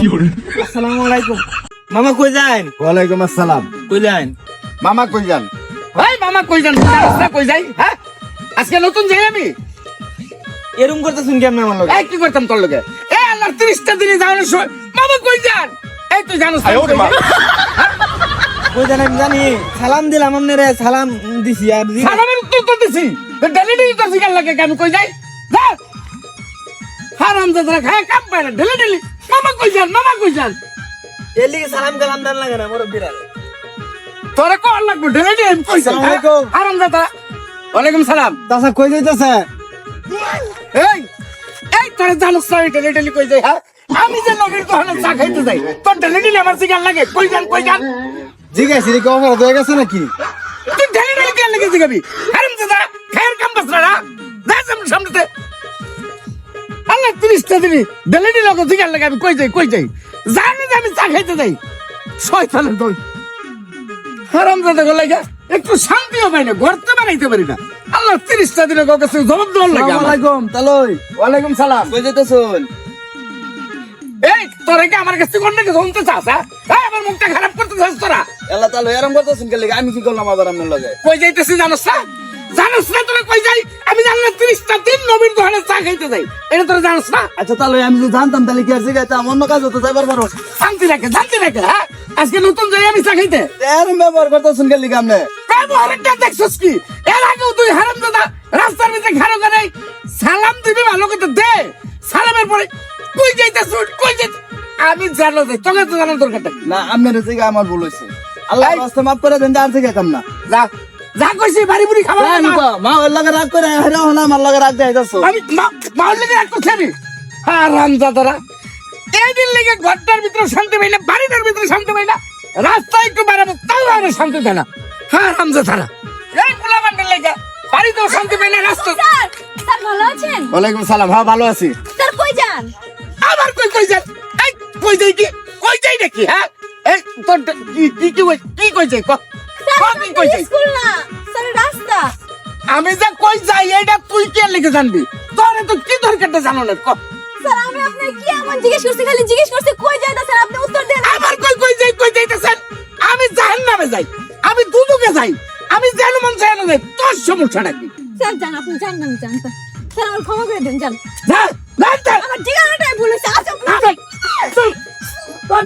আসসালামু আলাইকুম। মামা কই যান? ওয়ালাইকুম আসসালাম। কই যান? মামা কই যান? ভাই মামা কই যান? রাস্তা কই যাই? হ্যাঁ? আজকে নতুন যাই আমি? এরম করতেছেন কেমন আমার লগে? এই কি করতাম তোর লগে? এই আল্লাহ তিরিশটা দিনে যাওয়ার সময় মামা কই যান? এই তুই জানো কই যান আমি জানি। সালাম দিলাম আপনারে সালাম দিছি আর সালামের উত্তর তো দিছি। ডেলি ডেলি তোর শিকার লাগে কেন কই যাই? যা! হারাম দাদা খায় কাম পায় না ডেলি ডেলি মামা কই যান মামা কই যান? এর লিগে সালাম কালাম দেন লাগে না মোর তোরা কল লাগবে কই আলাইকুম। হারাম দাদা ওয়ালাইকুম সালাম। তাছা কই যাইতাছে? এই এই তোরা জানোস না ডেলি ডেলি কই যাই হ্যাঁ? আমি যে নবীর দোকানে চা খাইতে যাই তোর ডেলি ডেলি আমার শিকার লাগে কই যান কই যান? জিজ্ঞাসি কি অপরাধ হয়ে গেছে নাকি? তুই ডেলি ডেলি কেন লেগে জিগাবি হারাম দাদা খায়ের কাম না যা সামনে সামনেতে আল্লাহ তিরিশটা দিবি ডেলি লোক জিগার লাগে আমি কই যাই কই যাই। জানি যে আমি চা খাইতে যাই। শয়তানের দল। হারাম দাদা গো লাগে। একটু শান্তিও পাই না ঘরতে বানাইতে পারি না। আল্লাহ তিরিশটা দিনের কাছে জবাব দেওয়ার লাগে আমার। ওয়ালাইকুম তালই ওয়ালাইকুম সালাম। কই যাইতেছুন এই তোরা কি আমার কাছে কোন নাকি শুনতে চাস হ্যাঁ আমার মুখটা খারাপ করতে চাস তোরা এলা তালো এরম করতেছেন কে লিগে আমি কি করলাম আবার আপনার লগে কই যাইতেছি জানোস না জানোস না তোরা কই যাই? আমি জানলাম তিরিশটা দিন নবীন দোকানে চা খাইতে যাই। এটা তোরা জানোস না? আচ্ছা তালই আমি যদি জানতাম তাহলে কি আর অন্য কাজ হতো যাইবার পারো? শান্তি রাখে শান্তি রাখে হ্যাঁ? আজকে নতুন যাই আমি চা খাইতে। এরম ব্যবহার করতেছেন কে লিগে আপনি? ব্যবহারটা দেখছস কি? এর আগেও তুই হারাম দাদা রাস্তার ভিতরে খারো করে সালাম দিবি ভালো করে দে। সালামের পরে কই যাইতেছ? কই যাইতে আমি জানো যে তোকে তো জানার দরকারটা কি? না আপনার জিগা আমার ভুল হয়েছে। আল্লাহ। রাস্তা মাফ করে দেন আর জিগাইতাম না। যা যা কইছি বাড়ি বুড়ি খাবার না। মা ওর লগে রাগ করে হেরা হলা আমার লগে রাগ দেয় যাচ্ছ আমি মাউল লেগে রাগ করছি আমি? হ্যাঁ রামজাদারা। এই দিন লেগে ঘরটার ভিতরে শান্তি পাই না বাড়িটার ভিতরে শান্তি পাই না রাস্তায় একটু বেড়াবো তাও আমার শান্তি দেয় না। হ্যাঁ রামজাদারা। এই পোলা বান্ডের লেগে বাড়িতেও শান্তি পাই না রাস্তা স্যার ভালো আছেন? ওয়ালাইকুম সালাম হ্যাঁ ভালো আছি। স্যার কই যান? আবার কই কই যান? এই কই যাই কি? কই যাই নাকি হ্যাঁ? এই তোর কি কি কি কই যাই? ক, কই যাই স্কুল না স্যার রাস্তা। আমি যে কই যাই এটা তুই কে লিখে জানবি? তোর তো কি দরকারটা জানো না? ক। স্যার আমি আপনাকে কি এমন জিজ্ঞেস করছি? খালি জিজ্ঞেস করছি কই যাই যাইতা স্যার আপনি উত্তর দেন। আমার কই কই যাই কই যাইতেছেন আমি জাহান নামে যাই আমি দুদুকে যাই আমি যেন মন চাই না যাই তোর সমস্যাটা কি স্যার জান আপনি জান না জানতা স্যার আমার ক্ষমা করে দেন জান যা যা আমার ঠিকানাটাই ভুল হয়েছে আপনি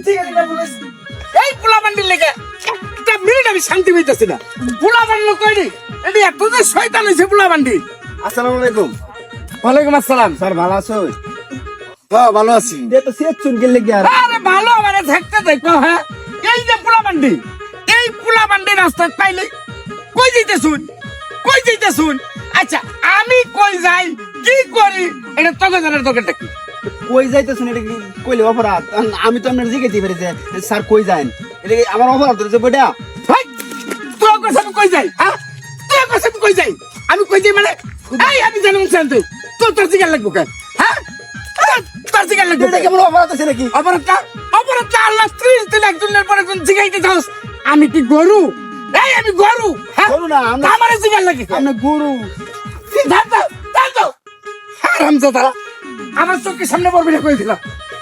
ঠিক আছে, এটা এই পোলা বান্ডির লেগে। আমি শান্তি পাইতেছি না। পোলা বান্ডি কইনি এটি এত যে শয়তান হয়েছে পোলা বান্ডি আসসালামু আলাইকুম। ওয়ালাইকুম আসসালাম। স্যার ভালো আছো? হ্যাঁ ভালো আছি। যে তো সেট চুন কে লিগে আর আরে ভালো মানে থাকতে দেখো হ্যাঁ। এই যে পোলা বান্ডি এই পোলা বান্ডি রাস্তায় পাইলে কই যাইতে শুন কই যাইতে শুন আচ্ছা আমি কই যাই কি করি? এটা তোকে জানার তোকে কি? কই যাইতেছেন? এটা কি কইলে অপরাধ? আমি তো আপনার জিগাইতে পারি যে স্যার কই যান? এটা কি আমার অপরাধ হচ্ছে বইটা? কই যাই হ্যাঁ? তোর কাছে আমি কই যাই? আমি কই যাই মানে? এই আমি জানো চান তুই তোর তোর জিগার লাগবো কেন? হ্যাঁ? তোর জিগার লাগবো এটা? কেমন অপরাধ আছে নাকি? অপরাধটা? অপরাধটা আল্লাহ ত্রিশ দিন একজনের পর একজন জিগাইতে চাস। আমি কি গরু? এই আমি গরু। হ্যাঁ? গরু না, আমরা- আমার জিগার লাগে আপনি গুরু। জানতো জানতো হারাম তারা আমার চোখের সামনে পড়বি না কই দিলাম।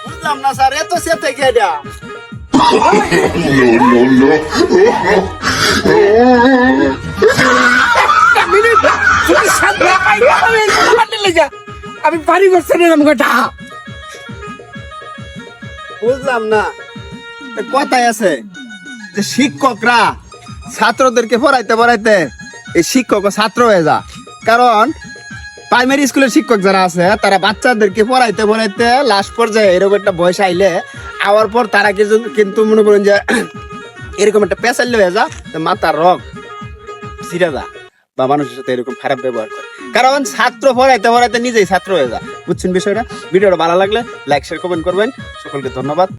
বুঝলাম না স্যার এত একটা মিনিট যদি শান্তি পাই আমি বাড়ি বুঝলাম না। কথাই আছে যে শিক্ষকরা ছাত্রদেরকে পড়াইতে পড়াইতে এই শিক্ষক ছাত্র হয়ে যা। কারণ প্রাইমারি স্কুলের শিক্ষক যারা আছে, তারা বাচ্চাদেরকে পড়াইতে পড়াইতে লাস্ট পর্যায়ে এরকম একটা বয়স আইলে, আওয়ার পর তারা কিন্তু মনে করেন যে এরকম একটা পেশার হয়ে যা মাথার রগ ছিঁড়ে যা বা মানুষের সাথে এরকম খারাপ ব্যবহার করে। কারণ ছাত্র পড়াইতে পড়াইতে নিজেই ছাত্র হয়ে যা। বুঝছেন বিষয়টা? ভিডিওটা ভালো লাগলে লাইক শেয়ার কমেন্ট করবেন। সকলকে ধন্যবাদ।